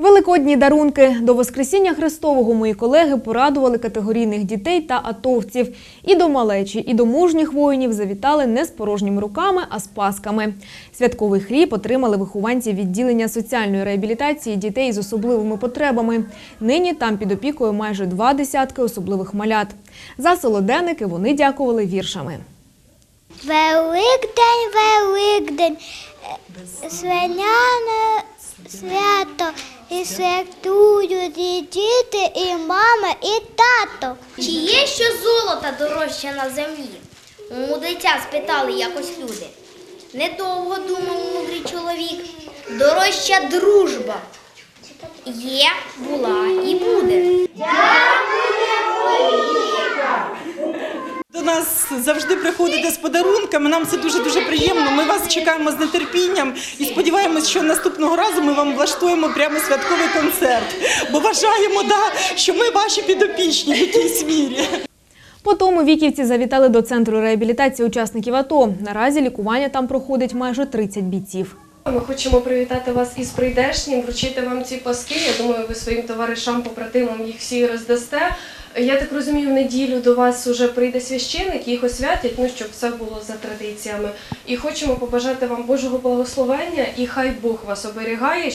Великодні дарунки до Воскресіння Христового мої колеги порадували категорійних дітей та атовців. І до малечі, і до мужніх воїнів завітали не з порожніми руками, а з пасками. Святковий хліб отримали вихованці відділення соціальної реабілітації дітей з особливими потребами. Нині там під опікою майже два десятки особливих малят. За солоденики вони дякували віршами. Великдень, Великдень, е, свиняне свято, і святкують і діти, і мама, і тато. Чи є що золото дорожче на землі? У мудреця спитали якось люди. Недовго думав мудрий чоловік. Дорожча дружба. Є, була і буде. До нас завжди приходите з подарунками. Нам це дуже дуже приємно. Ми вас чекаємо з нетерпінням і сподіваємось, що наступного разу ми вам влаштуємо прямо святковий концерт. Бо вважаємо, да, що ми ваші підопічні в якійсь мірі. По тому віківці завітали до центру реабілітації учасників АТО. Наразі лікування там проходить майже 30 бійців. Ми хочемо привітати вас із прийдешнім, вручити вам ці паски. Я думаю, ви своїм товаришам, побратимам їх всі роздасте. Я так розумію, в неділю до вас вже прийде священик, їх освятять, ну щоб все було за традиціями. І хочемо побажати вам Божого благословення, і хай Бог вас оберігає.